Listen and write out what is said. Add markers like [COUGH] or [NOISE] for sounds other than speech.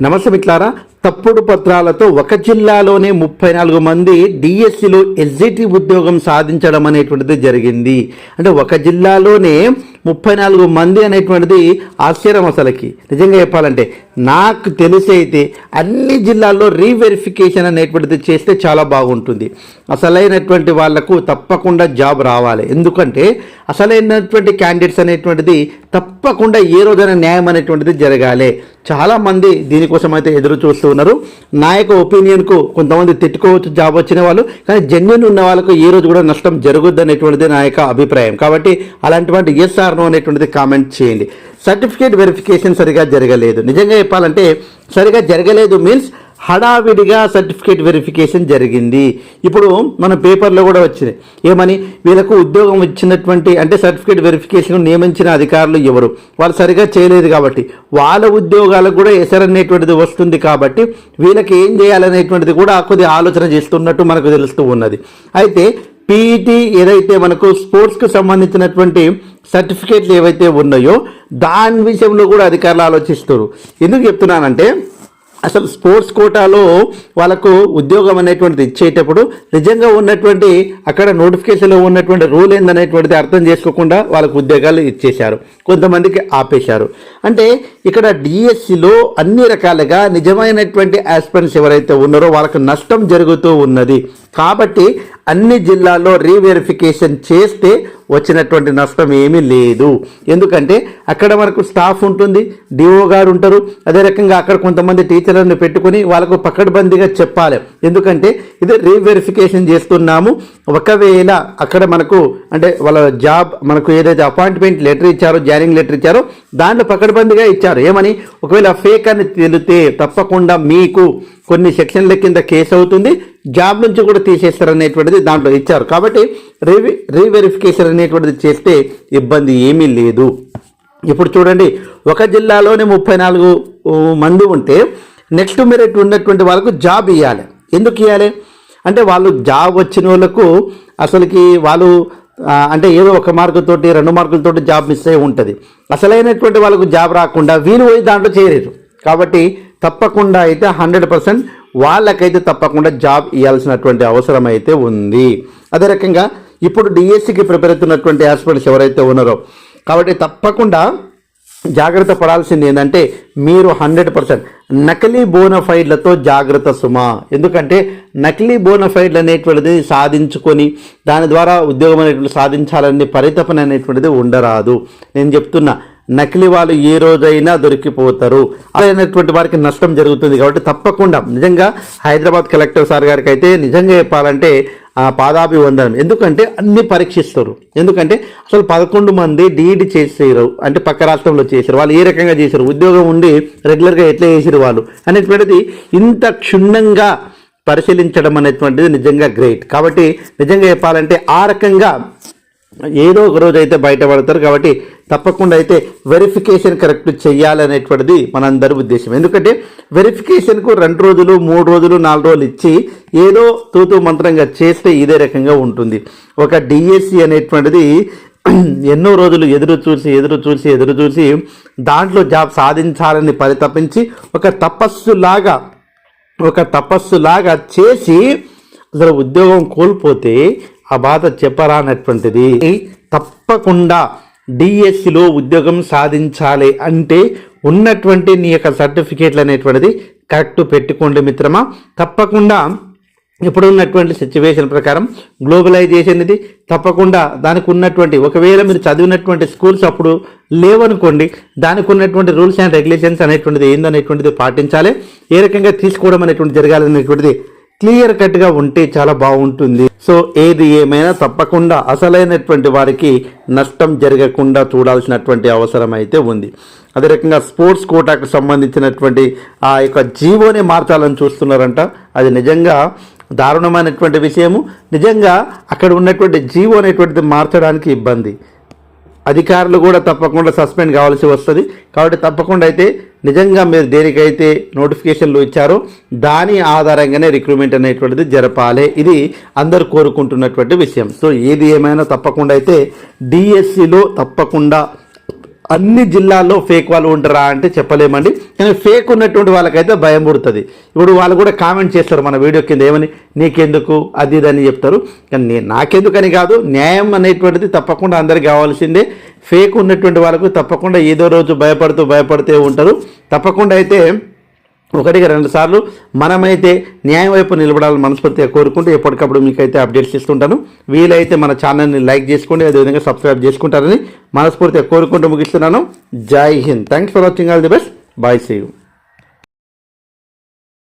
నమస్తే మిట్లారా తప్పుడు పత్రాలతో ఒక జిల్లాలోనే ముప్పై నాలుగు మంది డిఎస్సిలో ఎస్జిటి ఉద్యోగం సాధించడం అనేటువంటిది జరిగింది. అంటే ఒక జిల్లాలోనే ముప్పై నాలుగు మంది అనేటువంటిది ఆశ్చర్యం అసలుకి. నిజంగా చెప్పాలంటే నాకు తెలిసి అయితే అన్ని జిల్లాల్లో రీవెరిఫికేషన్ అనేటువంటిది చేస్తే చాలా బాగుంటుంది. అసలైనటువంటి వాళ్ళకు తప్పకుండా జాబ్ రావాలి. ఎందుకంటే అసలైనటువంటి క్యాండిడేట్స్ అనేటువంటిది తప్పకుండా ఏ రోజైనా న్యాయం అనేటువంటిది జరగాలి. చాలామంది దీనికోసం అయితే ఎదురు చూస్తూ ఉన్నారు. నా యొక్క ఒపీనియన్కు కొంతమంది తిట్టుకోవచ్చు జాబ్ వచ్చిన వాళ్ళు కానీ జెన్యున్ ఉన్న వాళ్ళకు ఏ రోజు కూడా నష్టం జరగొద్దు అనేటువంటిది నా యొక్క అభిప్రాయం. కాబట్టి అలాంటివంటి ఎస్ఆర్ కారణం అనేటువంటిది కామెంట్ చేయండి. సర్టిఫికేట్ వెరిఫికేషన్ సరిగా జరగలేదు. నిజంగా చెప్పాలంటే సరిగా జరగలేదు మీన్స్ హడావిడిగా సర్టిఫికేట్ వెరిఫికేషన్ జరిగింది. ఇప్పుడు మన పేపర్లో కూడా వచ్చింది. ఏమని? వీళ్ళకు ఉద్యోగం ఇచ్చినటువంటి అంటే సర్టిఫికేట్ వెరిఫికేషన్ నియమించిన అధికారులు ఎవరు? వాళ్ళు సరిగా చేయలేదు కాబట్టి. వాళ్ళ ఉద్యోగాలకు కూడా ఎసర్ అనేటువంటిది వస్తుంది కాబట్టి వీళ్ళకి ఏం చేయాలనేటువంటిది కూడా కొద్దిగా ఆలోచన చేస్తున్నట్టు మనకు తెలుస్తూ ఉన్నది. అయితే పీఈటీ ఏదైతే మనకు స్పోర్ట్స్కి సంబంధించినటువంటి సర్టిఫికేట్లు ఏవైతే ఉన్నాయో దాని విషయంలో కూడా అధికారులు ఆలోచిస్తారు ఎందుకు చెప్తున్నానంటే అసలు స్పోర్ట్స్ కోటాలో వాళ్ళకు ఉద్యోగం అనేటువంటిది ఇచ్చేటప్పుడు నిజంగా ఉన్నటువంటి అక్కడ నోటిఫికేషన్లో ఉన్నటువంటి రూల్ ఏందనేటువంటిది అర్థం చేసుకోకుండా వాళ్ళకు ఉద్యోగాలు ఇచ్చేశారు. కొంతమందికి ఆపేశారు. అంటే ఇక్కడ డిఎస్సిలో అన్ని రకాలుగా నిజమైనటువంటి ఆస్పిరెంట్స్ ఎవరైతే ఉన్నారో వాళ్ళకు నష్టం జరుగుతూ ఉన్నది. కాబట్టి అన్ని జిల్లాల్లో రీవెరిఫికేషన్ చేస్తే వచ్చినటువంటి నష్టం ఏమీ లేదు. ఎందుకంటే అక్కడ మనకు స్టాఫ్ ఉంటుంది డిఓ గారు ఉంటారు. అదే రకంగా అక్కడ కొంతమంది టీచర్లను పెట్టుకుని వాళ్ళకు పకడ్బందీగా చెప్పాలి. ఎందుకంటే ఇది రీవెరిఫికేషన్ చేస్తున్నాము. ఒకవేళ అక్కడ మనకు అంటే వాళ్ళ జాబ్ మనకు ఏదైతే అపాయింట్మెంట్ లెటర్ ఇచ్చారో జాయినింగ్ లెటర్ ఇచ్చారో దాంట్లో పకడ్బందీగా ఇచ్చారు. ఏమని? ఒకవేళ ఫేక్ అని తెలితే తప్పకుండా మీకు కొన్ని సెక్షన్ల కింద కేసు అవుతుంది. జాబ్ నుంచి కూడా తీసేస్తారనేటువంటిది దాంట్లో ఇచ్చారు. కాబట్టి రీవి రీవెరిఫికేషన్ అనేటువంటిది చేస్తే ఇబ్బంది ఏమీ లేదు. ఇప్పుడు చూడండి ఒక జిల్లాలోనే ముప్పై నాలుగు మంది ఉంటే నెక్స్ట్ మెరిట్ ఉన్నటువంటి వాళ్ళకు జాబ్ ఇవ్వాలి ఎందుకు ఇవ్వాలి అంటే వాళ్ళు జాబ్ వచ్చిన వాళ్ళకు అసలుకి వాళ్ళు అంటే ఏదో ఒక మార్కులతోటి రెండు మార్కులతోటి జాబ్ మిస్ అయి ఉంటుంది. అసలైనటువంటి వాళ్ళకు జాబ్ రాకుండా వీలు పోయి దాంట్లో చేరారు. కాబట్టి తప్పకుండా అయితే హండ్రెడ్ పర్సెంట్ వాళ్ళకైతే తప్పకుండా జాబ్ ఇవ్వాల్సినటువంటి అవసరం అయితే ఉంది. అదే రకంగా ఇప్పుడు డిఎస్సికి ప్రిపేర్ అవుతున్నటువంటి ఆస్పిరెంట్స్ ఎవరైతే ఉన్నారో కాబట్టి తప్పకుండా జాగ్రత్త పడాల్సింది ఏంటంటే మీరు హండ్రెడ్ పర్సెంట్ నకిలీ బోనఫైడ్లతో జాగ్రత్త సుమా. ఎందుకంటే నకిలీ బోనఫైడ్లు అనేటువంటిది సాధించుకొని దాని ద్వారా ఉద్యోగం అనేటువంటి సాధించాలనే పరితపన అనేటువంటిది ఉండరాదు. నేను చెప్తున్నా నకిలీ వాళ్ళు ఏ రోజైనా దొరికిపోతారు. అయినటువంటి వారికి నష్టం జరుగుతుంది కాబట్టి తప్పకుండా నిజంగా హైదరాబాద్ కలెక్టర్ సార్ గారికి అయితే నిజంగా చెప్పాలంటే ఆ పాదాభివందనం. ఎందుకంటే అన్ని పరీక్షిస్తారు. ఎందుకంటే అసలు పదకొండు మంది డీఈడి చేసారు. అంటే పక్క రాష్ట్రంలో చేశారు వాళ్ళు ఏ రకంగా చేశారు ఉద్యోగం ఉండి రెగ్యులర్గా ఎట్లా చేసారు వాళ్ళు? అనేటువంటిది ఇంత క్షుణ్ణంగా పరిశీలించడం అనేటువంటిది నిజంగా గ్రేట్. కాబట్టి నిజంగా చెప్పాలంటే ఆ రకంగా ఏదో ఒక రోజు అయితే బయటపడతారు కాబట్టి తప్పకుండా అయితే వెరిఫికేషన్ కరెక్ట్ చేయాలనేటువంటిది మనందరి ఉద్దేశం. ఎందుకంటే వెరిఫికేషన్కు రెండు రోజులు మూడు రోజులు నాలుగు రోజులు ఇచ్చి ఏదో తూతూ మంత్రంగా చేస్తే ఇదే రకంగా ఉంటుంది. ఒక డిఎస్సి అనేటువంటిది [CLEARS THROAT] ఎన్నో రోజులు ఎదురు చూసి ఎదురు చూసి ఎదురు చూసి దాంట్లో జాబ్ సాధించాలని పరితపించి ఒక తపస్సులాగా ఒక తపస్సులాగా చేసి అసలు ఉద్యోగం కోల్పోతే ఆ బాధ చెప్పరానటువంటిది. తప్పకుండా డిఎస్సిలో ఉద్యోగం సాధించాలి అంటే ఉన్నటువంటి నీ యొక్క సర్టిఫికేట్లు అనేటువంటిది కరెక్ట్ పెట్టుకోండి మిత్రమా. తప్పకుండా ఇప్పుడు ఉన్నటువంటి సిచ్యువేషన్ ప్రకారం గ్లోబలైజేషన్ ఇది. తప్పకుండా దానికి ఉన్నటువంటి ఒకవేళ మీరు చదివినటువంటి స్కూల్స్ అప్పుడు లేవనుకోండి దానికి ఉన్నటువంటి రూల్స్ అండ్ రెగ్యులేషన్స్ అనేటువంటిది ఏందనేటువంటిది పాటించాలి. ఏ రకంగా తీసుకోవడం అనేటువంటి జరగాలనేటువంటిది క్లియర్ కట్గా ఉంటే చాలా బాగుంటుంది. సో ఏది ఏమైనా తప్పకుండా అసలైనటువంటి వారికి నష్టం జరగకుండా చూడాల్సినటువంటి అవసరం అయితే ఉంది. అదే రకంగా స్పోర్ట్స్ కోటాకు సంబంధించినటువంటి ఆ యొక్క జీవోని మార్చాలని చూస్తున్నారంట. అది నిజంగా దారుణమైనటువంటి విషయము. నిజంగా అక్కడ ఉన్నటువంటి జీవో అనేటువంటిది మార్చడానికి ఇబ్బంది. అధికారులు కూడా తప్పకుండా సస్పెండ్ కావాల్సి వస్తుంది. కాబట్టి తప్పకుండా అయితే నిజంగా మీరు దేనికైతే నోటిఫికేషన్లు ఇచ్చారో దాని ఆధారంగానే రిక్రూట్మెంట్ అనేటువంటిది జరపాలి. ఇది అందరు కోరుకుంటున్నటువంటి విషయం. సో ఏది ఏమైనా తప్పకుండా అయితే డిఎస్సిలో తప్పకుండా అన్ని జిల్లాల్లో ఫేక్ వాళ్ళు ఉంటారా అంటే చెప్పలేమండి. కానీ ఫేక్ ఉన్నటువంటి వాళ్ళకైతే భయం పుడుతుంది. ఇప్పుడు వాళ్ళు కూడా కామెంట్ చేస్తారు మన వీడియో కింద ఏమని నీకెందుకు? అది ఇది అని చెప్తారు. కానీ నేను నాకెందుకని కాదు న్యాయం అనేటువంటిది తప్పకుండా అందరికి కావాల్సిందే. ఫేక్ ఉన్నటువంటి వాళ్ళకు తప్పకుండా ఏదో రోజు భయపడుతూ భయపడుతూ ఉంటారు. తప్పకుండా అయితే ఒకటికి రెండు సార్లు మనమైతే న్యాయం వైపు నిలబడాలని మనస్ఫూర్తిగా కోరుకుంటూ ఎప్పటికప్పుడు మీకైతే అప్డేట్స్ ఇస్తుంటాను. వీలైతే మన ఛానల్ని లైక్ చేసుకోండి అదేవిధంగా సబ్స్క్రైబ్ చేసుకుంటారని మనస్ఫూర్తిగా కోరుకుంటూ ముగిస్తున్నాను. Jai Hind. Thanks for watching all the best bye see you